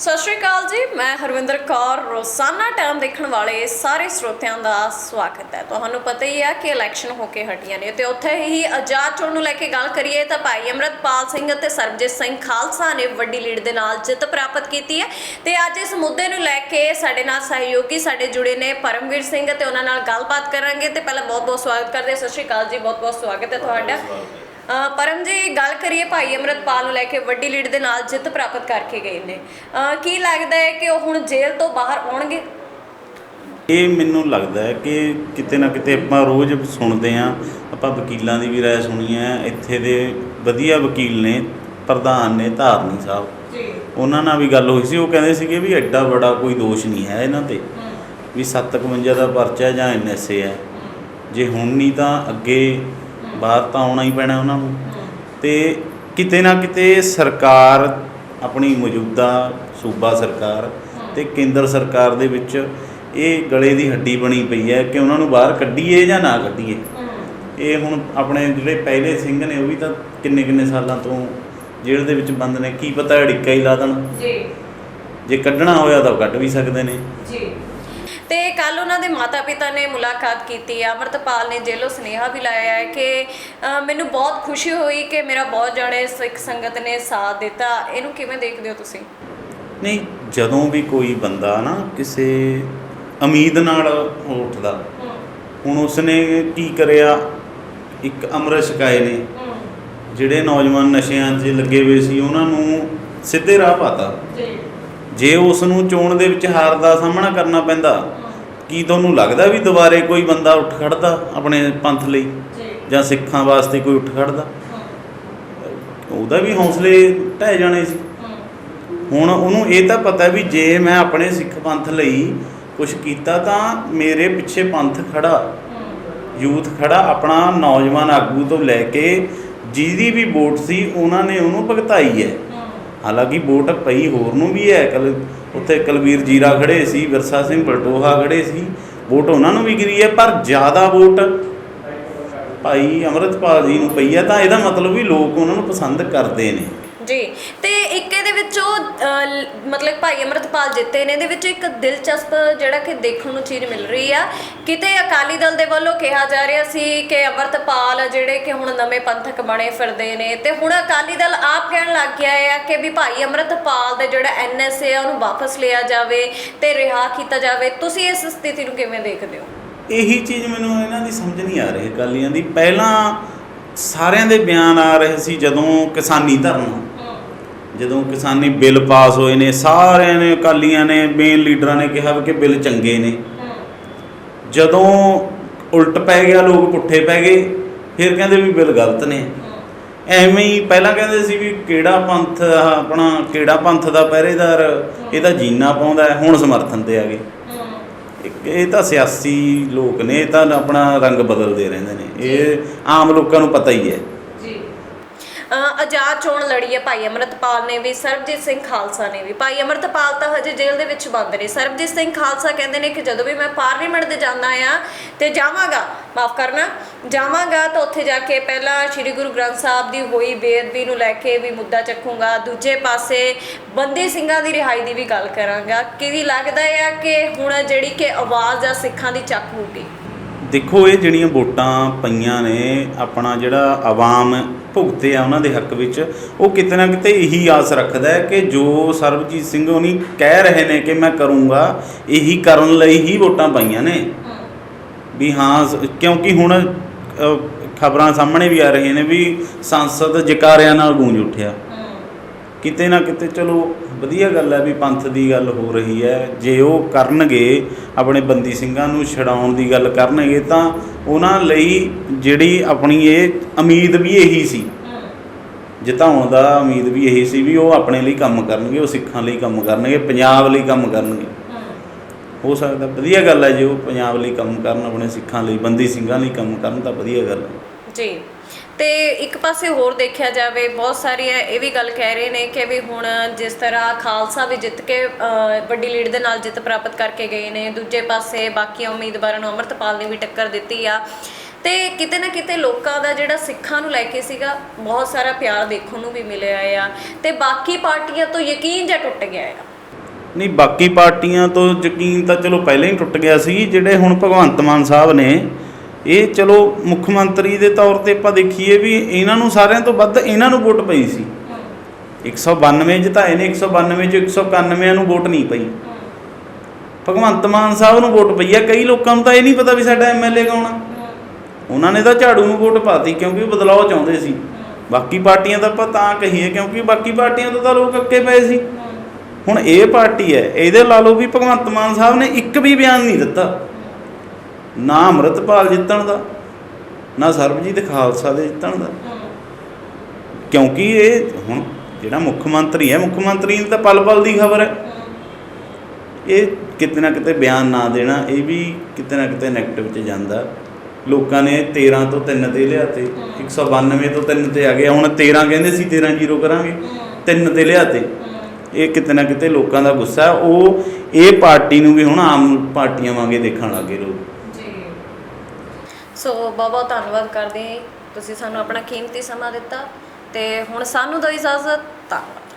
ਸਤਿ ਸ਼੍ਰੀ ਅਕਾਲ ਜੀ ਮੈਂ ਹਰਵਿੰਦਰ ਕੌਰ ਰੋਜ਼ਾਨਾ ਟਾਈਮ ਦੇਖਣ ਵਾਲੇ ਸਾਰੇ ਸਰੋਤਿਆਂ ਦਾ ਸਵਾਗਤ ਹੈ। ਤੁਹਾਨੂੰ ਪਤਾ ਹੀ ਹੈ ਕਿ ਇਲੈਕਸ਼ਨ ਹੋ ਕੇ ਹਟੀਆਂ ਨੇ ਤੇ ਉੱਥੇ ਹੀ ਆਜ਼ਾਦ ਚੋਣ ਨੂੰ ਲੈ ਕੇ ਗੱਲ ਕਰੀਏ ਤਾਂ ਭਾਈ ਅਮਰਤਪਾਲ ਸਿੰਘ ਅਤੇ ਸਰਬਜੀਤ ਸਿੰਘ ਖਾਲਸਾ ਨੇ ਵੱਡੀ ਲੀਡ ਦੇ ਨਾਲ ਜਿੱਤ ਪ੍ਰਾਪਤ ਕੀਤੀ ਹੈ ਤੇ ਅੱਜ ਇਸ ਮੁੱਦੇ ਨੂੰ ਲੈ ਕੇ ਸਾਡੇ ਨਾਲ ਸਹਿਯੋਗੀ ਸਾਡੇ ਜੁੜੇ ਨੇ ਪਰਮਵੀਰ ਸਿੰਘ ਤੇ ਉਹਨਾਂ ਨਾਲ ਗੱਲਬਾਤ ਕਰਾਂਗੇ ਤੇ ਪਹਿਲਾਂ ਬਹੁਤ ਬਹੁਤ ਸਵਾਗਤ ਕਰਦੇ। ਸਤਿ ਸ਼੍ਰੀ ਅਕਾਲ ਜੀ ਬਹੁਤ ਬਹੁਤ ਸਵਾਗਤ ਹੈ ਤੁਹਾਡਾ। ਪਰਮ ਜੀ ਗੱਲ ਕਰੀਏ ਭਾਈ ਅਮਰਤਪਾਲ ਨੂੰ ਲੈ ਕੇ ਵੱਡੀ ਲੀਡ ਦੇ ਨਾਲ ਜਿੱਤ ਪ੍ਰਾਪਤ ਕਰਕੇ ਗਏ ਨੇ। ਕੀ ਲੱਗਦਾ ਹੈ ਕਿ ਉਹ ਹੁਣ ਜੇਲ੍ਹ ਤੋਂ ਬਾਹਰ ਆਉਣਗੇ? ਇਹ ਮੈਨੂੰ ਲੱਗਦਾ ਹੈ ਕਿ ਕਿਤੇ ਨਾ ਕਿਤੇ ਆਪਾਂ ਰੋਜ਼ ਸੁਣਦੇ ਆਂ ਆਪਾਂ ਵਕੀਲਾਂ ਦੀ ਵੀ ਰਾਏ ਸੁਣੀ ਹੈ ਇੱਥੇ ਦੇ ਵਧੀਆ ਵਕੀਲ ਨੇ ਪ੍ਰਧਾਨ ਨੇ ਧਾਰਨੀ ਸਾਹਿਬ। ਜੀ। ਉਹਨਾਂ ਨਾਲ ਵੀ ਗੱਲ ਹੋਈ ਸੀ ਉਹ ਕਹਿੰਦੇ ਸੀਗੇ ਵੀ ਐਡਾ ਬੜਾ ਕੋਈ ਦੋਸ਼ ਨਹੀਂ ਹੈ ਇਹਨਾਂ ਤੇ ਵੀ 751 ਦਾ ਪਰਚਾ ਜਾਂ ਐਨਐਸਏ ਹੈ। ਜੇ ਹੁਣ ਨਹੀਂ ਤਾਂ ਅੱਗੇ ਬਾਹਰ ਤਾਂ ਆਉਣਾ ਹੀ ਪੈਣਾ ਉਹਨਾਂ ਨੂੰ। ਤੇ ਕਿਤੇ ਨਾ ਕਿਤੇ ਸਰਕਾਰ ਆਪਣੀ ਮੌਜੂਦਾ ਸੂਬਾ ਸਰਕਾਰ ਤੇ ਕੇਂਦਰ ਸਰਕਾਰ ਦੇ ਵਿੱਚ ਇਹ ਗਲੇ ਦੀ ਹੱਡੀ ਬਣੀ ਪਈ ਹੈ ਕਿ ਉਹਨਾਂ ਨੂੰ ਬਾਹਰ ਕੱਢੀਏ ਜਾਂ ਨਾ ਕੱਢੀਏ। ਇਹ ਹੁਣ ਆਪਣੇ ਜਿਹੜੇ ਪਹਿਲੇ ਸਿੰਘ ਨੇ ਉਹ ਵੀ ਤਾਂ ਕਿੰਨੇ ਕਿੰਨੇ ਸਾਲਾਂ ਤੋਂ ਜੇਲ੍ਹ ਦੇ ਵਿੱਚ ਬੰਦ ਨੇ ਕੀ ਪਤਾ ਅੜਿੱਕਾ ਹੀ ਲਾ ਦੇਣ। ਜੀ। ਜੇ ਕੱਢਣਾ ਹੋਇਆ ਤਾਂ ਕੱਢ ਵੀ ਸਕਦੇ ਨੇ। ਜੀ। ਤੇ ਕੱਲ ਉਹਨਾਂ ਦੇ ਮਾਤਾ-ਪਿਤਾ ਨੇ ਮੁਲਾਕਾਤ ਕੀਤੀ। ਹੈ ਅਮਰਤਪਾਲ ਨੇ ਜੇਲ੍ਹੋਂ ਸੁਨੇਹਾ ਵੀ ਲਾਇਆ ਹੈ ਕਿ ਮੈਨੂੰ ਬਹੁਤ ਖੁਸ਼ੀ ਹੋਈ ਕਿ ਮੇਰਾ ਬਹੁਤ ਜਾਣੇ ਸਿੱਖ ਸੰਗਤ ਨੇ ਸਾਥ ਦਿੱਤਾ। ਇਹਨੂੰ ਕਿਵੇਂ ਦੇਖਦੇ ਹੋ ਤੁਸੀਂ? ਨਹੀਂ ਜਦੋਂ ਵੀ ਕੋਈ ਬੰਦਾ ਨਾ ਕਿਸੇ ਉਮੀਦ ਨਾਲ ਉੱਠਦਾ ਹੁਣ ਉਸਨੇ ਕੀ ਕਰਿਆ? ਇੱਕ ਅੰਮ੍ਰਿਤ ਛਕਾਏ ਨੇ। ਜਿਹੜੇ ਨੌਜਵਾਨ ਨਸ਼ਿਆਂ 'ਚ ਲੱਗੇ ਹੋਏ ਸੀ ਉਹਨਾਂ ਨੂੰ ਸਿੱਧੇ ਰਾਹ ਪਾਤਾ। ਜੀ। ਜੇ ਉਸ ਨੂੰ ਚੋਣ ਦੇ ਵਿੱਚ ਹਾਰ ਦਾ ਸਾਹਮਣਾ ਕਰਨਾ ਪੈਂਦਾ ਕੀ ਤੁਹਾਨੂੰ ਲੱਗਦਾ ਵੀ ਦੁਬਾਰੇ ਕੋਈ ਬੰਦਾ ਉੱਠ ਖੜਦਾ ਆਪਣੇ ਪੰਥ ਲਈ? ਜੀ। ਸਿੱਖਾਂ ਵਾਸਤੇ ਕੋਈ ਉੱਠ ਖੜਦਾ? ਉਹਦਾ ਵੀ ਹੌਸਲੇ ਢਹਿ ਜਾਣੇ ਸੀ। ਹੁਣ ਉਹਨੂੰ ਇਹ ਤਾਂ ਪਤਾ ਵੀ ਜੇ ਮੈਂ ਆਪਣੇ ਸਿੱਖ ਪੰਥ ਲਈ ਕੁਝ ਕੀਤਾ ਤਾਂ ਮੇਰੇ ਪਿੱਛੇ ਪੰਥ ਖੜਾ। ਯੂਥ ਖੜਾ ਆਪਣਾ ਨੌਜਵਾਨ ਆਗੂ ਤੋਂ ਲੈ ਕੇ ਜਿਹਦੀ ਵੀ ਵੋਟ ਸੀ ਉਹਨਾਂ ਨੇ ਉਹਨੂੰ ਭਗਤਾਈ ਹੈ। ਹਾਲਾਂਕਿ ਵੋਟ ਪਈ ਹੋਰ ਨੂੰ ਵੀ ਹੈ, ਕਲ ਉੱਥੇ ਕਲਵੀਰ ਜੀਰਾ ਖੜੇ ਸੀ, ਵਿਰਸਾ ਸਿੰਘ ਬਲਟੋਹਾ ਖੜੇ ਸੀ ਵੋਟ ਉਹਨਾਂ ਨੂੰ ਵੀ ਗਿਰੀ ਹੈ, ਪਰ ਜ਼ਿਆਦਾ ਵੋਟ ਭਾਈ ਅਮਰਤਪਾਲ ਜੀ ਨੂੰ ਪਈ ਹੈ, ਤਾਂ ਇਹਦਾ ਮਤਲਬ ਵੀ ਲੋਕ ਉਹਨਾਂ ਨੂੰ ਪਸੰਦ ਕਰਦੇ ਨੇ। ਜੀ, ਤੇ ਇੱਕ ਵਿੱਚੋਂ ਮਤਲਬ ਭਾਈ ਅਮਰਤਪਾਲ ਜਿੱਤੇ ਨੇ, ਇਹਦੇ ਵਿੱਚ ਇੱਕ ਦਿਲਚਸਪ ਜਿਹੜਾ ਕਿ ਦੇਖਣ ਨੂੰ ਚੀਜ਼ ਮਿਲ ਰਹੀ ਆ। ਕਿਤੇ ਅਕਾਲੀ ਦਲ ਦੇ ਵੱਲੋਂ ਕਿਹਾ ਜਾ ਰਿਹਾ ਸੀ ਕਿ ਅਮਰਤਪਾਲ ਜਿਹੜੇ ਕਿ ਹੁਣ ਨਵੇਂ ਪੰਥਕ ਬਣੇ ਫਿਰਦੇ ਨੇ, ਤੇ ਹੁਣ ਅਕਾਲੀ ਦਲ ਆਪ ਕਹਿਣ ਲੱਗ ਗਿਆ ਹੈ ਕਿ ਵੀ ਭਾਈ ਅਮਰਤਪਾਲ ਦੇ ਜਿਹੜਾ ਐਨਐਸਏ ਆ, ਉਹਨੂੰ ਵਾਪਸ ਲਿਆ ਜਾਵੇ ਤੇ ਰਿਹਾ ਕੀਤਾ ਜਾਵੇ। ਤੁਸੀਂ ਇਸ ਸਥਿਤੀ ਨੂੰ ਕਿਵੇਂ ਦੇਖਦੇ ਹੋ? ਇਹੀ ਚੀਜ਼ ਮੈਨੂੰ ਇਹਨਾਂ ਦੀ ਸਮਝ ਨਹੀਂ ਆ ਰਹੀ ਅਕਾਲੀਆਂ ਦੀ। ਪਹਿਲਾਂ ਸਾਰਿਆਂ ਦੇ ਬਿਆਨ ਆ ਰਹੇ ਸੀ ਜਦੋਂ ਕਿਸਾਨੀ ਧਰਨਾ ਜਦੋਂ ਕਿਸਾਨੀ ਬਿੱਲ ਪਾਸ ਹੋਏ ਨੇ ਸਾਰਿਆਂ ਨੇ ਅਕਾਲੀਆਂ ਨੇ ਮੇਨ ਲੀਡਰਾਂ ਨੇ ਕਿਹਾ ਵੀ ਕਿ ਬਿੱਲ ਚੰਗੇ ਨੇ। ਜਦੋਂ ਉਲਟ ਪੈ ਗਿਆ ਲੋਕ ਪੁੱਠੇ ਪੈ ਗਏ ਫਿਰ ਕਹਿੰਦੇ ਵੀ ਬਿੱਲ ਗਲਤ ਨੇ। ਐਵੇਂ ਹੀ ਪਹਿਲਾਂ ਕਹਿੰਦੇ ਸੀ ਵੀ ਕਿਹੜਾ ਪੰਥ ਆਪਣਾ ਕਿਹੜਾ ਪੰਥ ਦਾ ਪਹਿਰੇਦਾਰ ਇਹ ਤਾਂ ਜੀਨਾ ਪਾਉਂਦਾ ਹੁਣ ਸਮਰਥਨ ਤੇ ਆ ਗਏ। ਇਹ ਤਾਂ ਸਿਆਸੀ ਲੋਕ ਨੇ ਇਹ ਤਾਂ ਆਪਣਾ ਰੰਗ ਬਦਲਦੇ ਰਹਿੰਦੇ ਨੇ। ਇਹ ਆਮ ਲੋਕਾਂ ਨੂੰ ਪਤਾ ਹੀ ਹੈ। ਆਜ਼ਾਦ ਚੋਣ ਲੜੀ ਹੈ ਭਾਈ ਅਮਰਤਪਾਲ ਨੇ ਵੀ, ਸਰਬਜੀਤ ਸਿੰਘ ਖਾਲਸਾ ਨੇ ਵੀ। ਭਾਈ ਅਮਰਤਪਾਲ ਤਾਂ ਹਜੇ ਜੇਲ੍ਹ ਦੇ ਵਿੱਚ ਬੰਦ ਨੇ। ਸਰਬਜੀਤ ਸਿੰਘ ਖਾਲਸਾ ਕਹਿੰਦੇ ਨੇ ਕਿ ਜਦੋਂ ਵੀ ਮੈਂ ਪਾਰਲੀਮੈਂਟ ਦੇ ਜਾਂਦਾ ਆ ਤੇ ਜਾਵਾਂਗਾ, ਮਾਫ ਕਰਨਾ, ਜਾਵਾਂਗਾ ਤਾਂ ਉੱਥੇ ਜਾ ਕੇ ਪਹਿਲਾਂ ਸ੍ਰੀ ਗੁਰੂ ਗ੍ਰੰਥ ਸਾਹਿਬ ਦੀ ਹੋਈ ਬੇਅਦਬੀ ਨੂੰ ਲੈ ਕੇ ਵੀ ਮੁੱਦਾ ਚੱਕੂੰਗਾ। ਦੂਜੇ ਪਾਸੇ ਬੰਦੀ ਸਿੰਘਾਂ ਦੀ ਰਿਹਾਈ ਦੀ ਵੀ ਗੱਲ ਕਰਾਂਗਾ। ਕਿ ਵੀ ਲੱਗਦਾ ਆ ਕਿ ਹੁਣ ਜਿਹੜੀ ਕਿ ਆਵਾਜ਼ ਆ ਸਿੱਖਾਂ ਦੀ ਚੱਕ ਹੋਊਗੀ? ਦੇਖੋ, ਇਹ ਜਿਹੜੀਆਂ ਵੋਟਾਂ ਪਈਆਂ ਨੇ, ਆਪਣਾ ਜਿਹੜਾ ਆਵਾਮ ਭੁਗਤੇ ਆ ਉਹਨਾਂ ਦੇ ਹੱਕ ਵਿੱਚ, ਉਹ ਕਿਤੇ ਨਾ ਕਿਤੇ ਇਹੀ ਆਸ ਰੱਖਦਾ ਹੈ ਕਿ ਜੋ ਸਰਬਜੀਤ ਸਿੰਘ ਉਹਨੀ ਕਹਿ ਰਹੇ ਨੇ ਕਿ ਮੈਂ ਕਰੂੰਗਾ, ਇਹੀ ਕਰਨ ਲਈ ਹੀ ਵੋਟਾਂ ਪਾਈਆਂ ਨੇ। ਵੀ ਹਾਂ, ਕਿਉਂਕਿ ਹੁਣ ਖਬਰਾਂ ਸਾਹਮਣੇ ਵੀ ਆ ਰਹੀਆਂ ਨੇ ਵੀ ਸੰਸਦ ਜਕਾਰਿਆਂ ਨਾਲ ਗੂੰਜ ਉੱਠਿਆ। ਕਿਤੇ ਨਾ ਕਿਤੇ ਚਲੋ ਵਧੀਆ ਗੱਲ ਹੈ ਵੀ ਪੰਥ ਦੀ ਗੱਲ ਹੋ ਰਹੀ ਹੈ। ਜੇ ਉਹ ਕਰਨਗੇ, ਆਪਣੇ ਬੰਦੀ ਸਿੰਘਾਂ ਨੂੰ ਛਡਾਉਣ ਦੀ ਗੱਲ ਕਰਨਗੇ ਤਾਂ ਉਹਨਾਂ ਲਈ ਜਿਹੜੀ ਆਪਣੀ ਇਹ ਉਮੀਦ ਵੀ ਇਹੀ ਸੀ। ਜਿਤਾਉਣ ਦਾ ਉਮੀਦ ਵੀ ਇਹੀ ਸੀ ਵੀ ਉਹ ਆਪਣੇ ਲਈ ਕੰਮ ਕਰਨਗੇ, ਉਹ ਸਿੱਖਾਂ ਲਈ ਕੰਮ ਕਰਨਗੇ, ਪੰਜਾਬ ਲਈ ਕੰਮ ਕਰਨਗੇ। ਹੋ ਸਕਦਾ ਵਧੀਆ ਗੱਲ ਹੈ ਜੇ ਉਹ ਪੰਜਾਬ ਲਈ ਕੰਮ ਕਰਨ, ਆਪਣੇ ਸਿੱਖਾਂ ਲਈ, ਬੰਦੀ ਸਿੰਘਾਂ ਲਈ ਕੰਮ ਕਰਨ ਤਾਂ ਵਧੀਆ ਗੱਲ ਹੈ। ਜੀ। ਤੇ ਇੱਕ ਪਾਸੇ ਹੋਰ ਦੇਖਿਆ ਜਾਵੇ, ਬਹੁਤ ਸਾਰੀਆਂ ਇਹ ਵੀ ਗੱਲ ਕਹਿ ਰਹੇ ਨੇ ਕਿ ਵੀ ਹੁਣ ਜਿਸ ਤਰ੍ਹਾਂ ਖਾਲਸਾ ਵੀ ਜਿੱਤ ਕੇ ਵੱਡੀ ਲੀਡ ਦੇ ਨਾਲ ਜਿੱਤ ਪ੍ਰਾਪਤ ਕਰਕੇ ਗਏ ਨੇ, ਦੂਜੇ ਪਾਸੇ ਬਾਕੀਆਂ ਉਮੀਦਵਾਰਾਂ ਨੂੰ ਅਮਰਤਪਾਲ ਨੇ ਵੀ ਟੱਕਰ ਦਿੱਤੀ ਆ। ਤੇ ਕਿਤੇ ਨਾ ਕਿਤੇ ਲੋਕਾਂ ਦਾ ਜਿਹੜਾ ਸਿੱਖਾਂ ਨੂੰ ਲੈ ਕੇ ਸੀਗਾ, ਬਹੁਤ ਸਾਰਾ ਪਿਆਰ ਦੇਖਣ ਨੂੰ ਵੀ ਮਿਲਿਆ ਆ ਤੇ ਬਾਕੀ ਪਾਰਟੀਆਂ ਤੋਂ ਯਕੀਨ ਜਿਹਾ ਟੁੱਟ ਗਿਆ ਆ। ਨਹੀਂ, ਬਾਕੀ ਪਾਰਟੀਆਂ ਤੋਂ ਯਕੀਨ ਤਾਂ ਚਲੋ ਪਹਿਲਾਂ ਹੀ ਟੁੱਟ ਗਿਆ ਸੀ, ਜਿਹੜੇ ਹੁਣ ਭਗਵੰਤ ਮਾਨ ਸਾਹਿਬ ਨੇ ਇਹ ਚਲੋ ਮੁੱਖ ਮੰਤਰੀ ਦੇ ਤੌਰ ਤੇ ਆਪਾਂ ਦੇਖੀਏ ਵੀ ਇਹਨਾਂ ਨੂੰ ਸਾਰਿਆਂ ਤੋਂ ਵੱਧ ਇਹਨਾਂ ਨੂੰ ਵੋਟ ਪਈ ਸੀ। 192 ਜਿਤਾਏ ਨੇ 192 ਚ 191 ਨੂੰ ਵੋਟ ਨਹੀਂ ਪਈ। ਭਗਵੰਤ ਮਾਨ ਸਾਹਿਬ ਨੂੰ ਵੋਟ ਪਈ ਆ। ਕਈ ਲੋਕਾਂ ਨੂੰ ਤਾਂ ਇਹ ਨਹੀਂ ਪਤਾ ਵੀ ਸਾਡਾ ਐਮਐਲਏ ਕੌਣ ਆ। ਉਹਨਾਂ ਨੇ ਤਾਂ ਝਾੜੂ ਨੂੰ ਵੋਟ ਪਾਤੀ ਕਿਉਂਕਿ ਉਹ ਬਦਲਾਅ ਚਾਹੁੰਦੇ ਸੀ। ਬਾਕੀ ਪਾਰਟੀਆਂ ਦਾ ਆਪਾਂ ਤਾਂ ਕਹੀਏ ਕਿਉਂਕਿ ਬਾਕੀ ਪਾਰਟੀਆਂ ਤੋਂ ਤਾਂ ਲੋਕ ਅੱਕੇ ਪਏ ਸੀ। ਹੁਣ ਇਹ ਪਾਰਟੀ ਹੈ, ਇਹਦੇ ਲਾ ਲਓ ਵੀ ਭਗਵੰਤ ਮਾਨ ਸਾਹਿਬ ਨੇ ਇੱਕ ਵੀ ਬਿਆਨ ਨਹੀਂ ਦਿੱਤਾ। ਨਾ ਅੰਮ੍ਰਿਤਪਾਲ ਜਿੱਤਣ ਦਾ, ਨਾ ਸਰਬਜੀਤ ਖਾਲਸਾ ਦੇ ਜਿੱਤਣ ਦਾ। ਕਿਉਂਕਿ ਇਹ ਹੁਣ ਜਿਹੜਾ ਮੁੱਖ ਮੰਤਰੀ ਹੈ, ਮੁੱਖ ਮੰਤਰੀ ਨੂੰ ਤਾਂ ਪਲ ਪਲ ਦੀ ਖਬਰ ਹੈ। ਇਹ ਕਿਤੇ ਨਾ ਕਿਤੇ ਬਿਆਨ ਨਾ ਦੇਣਾ, ਇਹ ਵੀ ਕਿਤੇ ਨਾ ਕਿਤੇ ਨੈਗੇਟਿਵ 'ਚ ਜਾਂਦਾ। ਲੋਕਾਂ ਨੇ 13 ਤੋਂ 3 ਤੇ ਲਿਆਤੇ 192 ਤੋਂ 3 ਤੇ ਆ ਗਿਆ ਹੁਣ 13 ਕਹਿੰਦੇ ਸੀ 13 ਜ਼ੀਰੋ ਕਰਾਂਗੇ 3 ਤੇ ਲਿਆਤੇ। ਇਹ ਕਿਤੇ ਨਾ ਕਿਤੇ ਲੋਕਾਂ ਦਾ ਗੁੱਸਾ ਉਹ ਇਹ ਪਾਰਟੀ ਨੂੰ ਵੀ ਹੁਣ ਆਮ ਪਾਰਟੀਆਂ ਵਾਂਗੇ ਦੇਖਣ ਲੱਗੇ ਲੋਕ। ਸੋ ਬਹੁਤ ਬਹੁਤ ਧੰਨਵਾਦ ਕਰਦੇ ਹਾਂ ਜੀ। ਤੁਸੀਂ ਸਾਨੂੰ ਆਪਣਾ ਕੀਮਤੀ ਸਮਾਂ ਦਿੱਤਾ ਤੇ ਹੁਣ ਸਾਨੂੰ ਦਿਓ ਇਜਾਜ਼ਤ, ਧੰਨਵਾਦ